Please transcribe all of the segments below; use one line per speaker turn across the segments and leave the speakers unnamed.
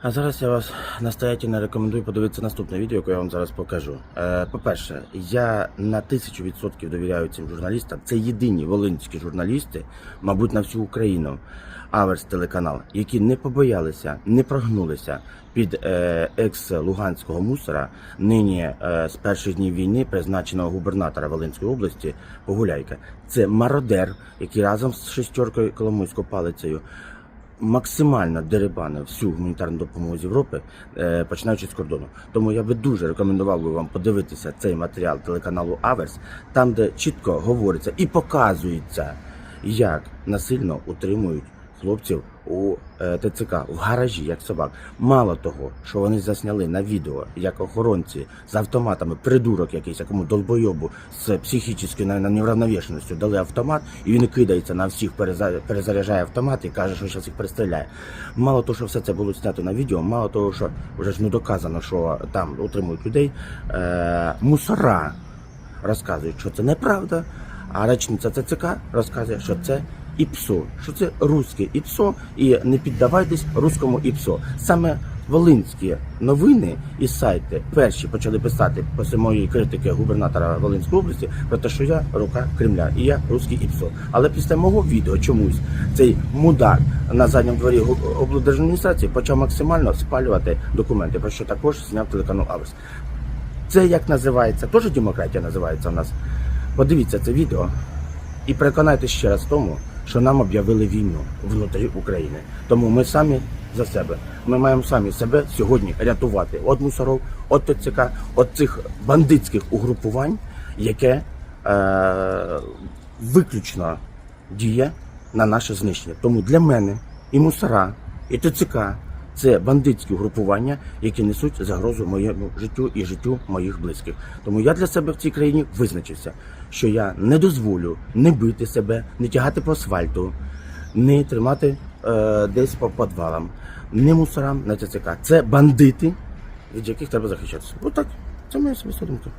А зараз я вас настоятельно рекомендую подивитися наступне відео, яке я вам зараз покажу. Е, по-перше, я на тисячу відсотків довіряю цим журналістам. Це єдині волинські журналісти, мабуть, на всю Україну. Аверс телеканал, які не побоялися, не прогнулися під е, екс-луганського мусора, нині е, з перших днів війни призначеного губернатора Волинської області Погуляйка. Це мародер, який разом з шестеркою Коломойською палицею максимально дерибанив всю гуманітарну допомогу з Європи, е, починаючи з кордону. Тому я би дуже рекомендував би вам подивитися цей матеріал телеканалу Аверс, там, де чітко говориться і показується, як насильно утримують хлопців у е, ТЦК в гаражі, як собак. Мало того, що вони засняли на відео, як охоронці з автоматами, придурок якийсь, якому долбойобу з психічною невравновішеністю дали автомат, і він кидається на всіх, переза- перезаряджає автомат і каже, що зараз їх перестріляє. Мало того, що все це було знято на відео, мало того, що вже ж не доказано, що там утримують людей, е, мусора розказують, що це неправда, а речниця ЦЦК розказує, що це ІПСО, що це руське ІПСО, і не піддавайтесь руському ІПСО. Саме волинські новини і сайти перші почали писати після моєї критики губернатора Волинської області про те, що я рука Кремля і я руський ІПСО. Але після мого відео чомусь цей мудак на задньому дворі облдержадміністрації почав максимально спалювати документи, про що також зняв телеканал Аверс. Це як називається? Теж демократія називається у нас. Подивіться це відео і переконайтеся ще раз в тому, що нам об'явили війну внутрі України. Тому ми самі за себе. Ми маємо самі себе сьогодні рятувати від мусоров, від ТЦК, від цих бандитських угрупувань, яке е, виключно діє на наше знищення. Тому для мене і мусора, і ТЦК це бандитські угрупування, які несуть загрозу моєму життю і життю моїх близьких. Тому я для себе в цій країні визначився, що я не дозволю не бити себе, не тягати по асфальту, не тримати е, десь по підвалам, не мусорам на ТЦК. Це бандити, від яких треба захищатися. Отак, це моя особиста думка.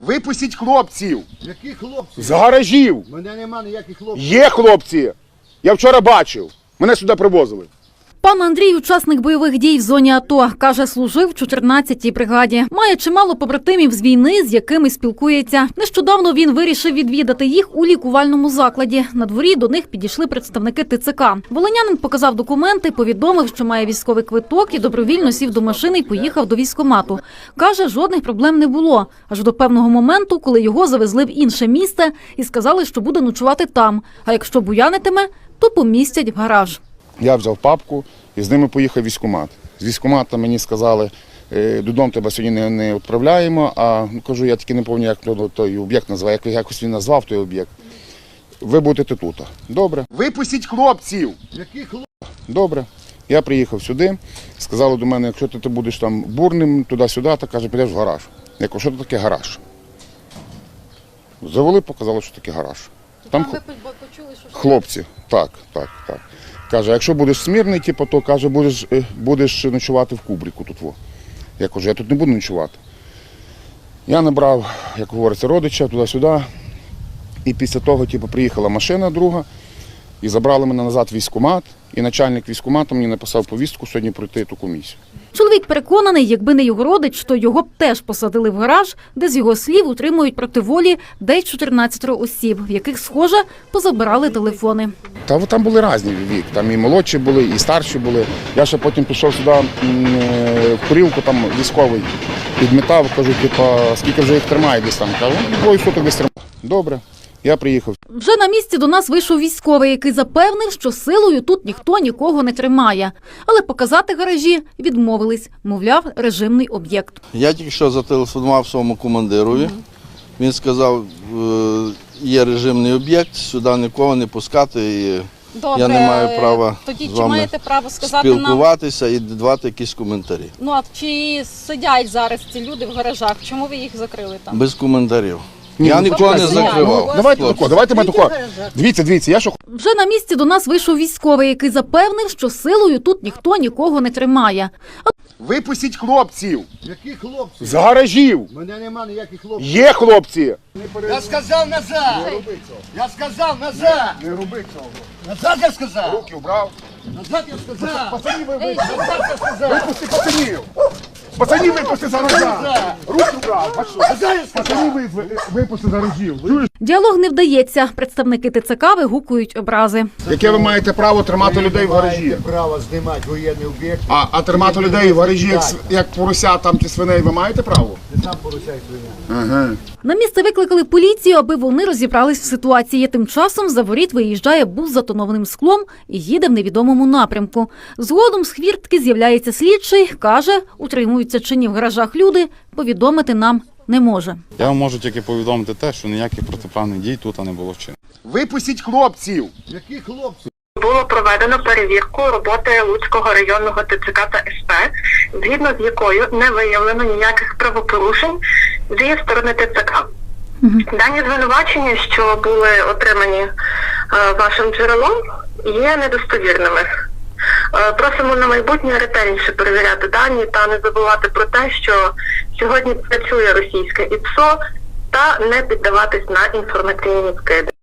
Випустіть хлопців
Які хлопці?
з гаражів.
Мене нема ніяких хлопців.
Є хлопці. Я вчора бачив. Мене сюди привозили.
Пан Андрій, учасник бойових дій в зоні АТО, каже, служив в 14-й бригаді. Має чимало побратимів з війни, з якими спілкується. Нещодавно він вирішив відвідати їх у лікувальному закладі. На дворі до них підійшли представники ТЦК. Волинянин показав документи, повідомив, що має військовий квиток і добровільно сів до машини і поїхав до військомату. Каже, жодних проблем не було. Аж до певного моменту, коли його завезли в інше місце і сказали, що буде ночувати там. А якщо буянитиме, то помістять в гараж.
Я взяв папку і з ними поїхав військкомат. З військкомата мені сказали, «Е, додому тебе сьогодні не, не відправляємо, а ну, кажу, я тільки не пам'ятаю, як той об'єкт називає, як якось він назвав той об'єкт. Ви будете тут. Добре. Випустіть хлопців.
Які хлопці?
Добре. Я приїхав сюди, сказали до мене, якщо ти, ти будеш там бурним туди-сюди, то каже, підеш в гараж. Я кажу, що це таке гараж? Завели, показали, що таке гараж. Там хл-
почули, що
хлопці, так, так, так. Каже, якщо будеш смірний, типу, то каже, будеш, е, будеш ночувати в кубрику тут. Во. Я кажу, я тут не буду ночувати. Я набрав, як говориться, родича туди-сюди. І після того, типу, приїхала машина друга і забрали мене назад військкомат. І начальник військкомату мені написав повістку сьогодні пройти ту комісію.
Чоловік переконаний, якби не його родич, то його б теж посадили в гараж, де з його слів утримують проти волі десь 14 осіб, в яких, схоже, позабирали телефони.
Та там були різні вік. Там і молодші були, і старші були. Я ще потім пішов сюди е, в курілку, там військовий підмітав, кажу, типа, скільки вже їх тримає десь там. Кажу, ну, двоє суток десь тримає. Добре. Я приїхав.
Вже на місці до нас вийшов військовий, який запевнив, що силою тут ніхто нікого не тримає. Але показати гаражі відмовились, мовляв, режимний об'єкт.
Я тільки що зателефонував своєму командирові. Він сказав, е, є режимний об'єкт, сюди нікого не пускати. І
Добре,
Я не маю права
Тоді
з
чи маєте право сказати нам,
спілкуватися і давати якісь коментарі.
ну а чи сидять зараз ці люди в гаражах? Чому ви їх закрили там?
Без коментарів.
Ні,
я
ну,
нікого не закривав.
Ну, давайте тако, давайте ми тако. Дивіться, дивіться, я що
Вже на місці до нас вийшов військовий, який запевнив, що силою тут ніхто нікого не тримає.
Випустіть хлопців
Які хлопці?
з гаражів.
Мене нема ніяких хлопців.
Є хлопці.
Я сказав назад! Я сказав назад!
Не роби цього.
Назад я сказав!
Руки вбрав.
Назад я сказав.
Пацані, ви
Ей, назад я сказав.
випусти пацанів! Пацані випусти за рожа! Руки ви- ви- випусти за рожів. Чуєш?
Діалог не вдається. Представники ТЦК вигукують образи.
Яке ви маєте право тримати людей в гаражі?
Право знімати воєнний об'єкт.
А, а тримати людей в гаражі, як, с- як порося там чи свиней, ви маєте право?
Ти сам порушай свиня.
Ага.
На місце викликали поліцію, аби вони розібрались в ситуації. Тим часом за воріт виїжджає бус з затонованим склом і їде в невідомому напрямку. Згодом з хвіртки з'являється слідчий, каже, утримуються чи ні в гаражах люди, повідомити нам не може.
Я вам можу тільки повідомити те, що ніяких протиправних дій тут не було вчинено.
Випустіть хлопців!
Які хлопці?
Було проведено перевірку роботи Луцького районного ТЦК та СП, згідно з якою не виявлено ніяких правопорушень зі сторони ТЦК. Дані звинувачення, що були отримані е, вашим джерелом, є недостовірними. Е, Просимо на майбутнє ретельніше перевіряти дані та не забувати про те, що сьогодні працює російське ІПСО та не піддаватись на інформаційні скиди.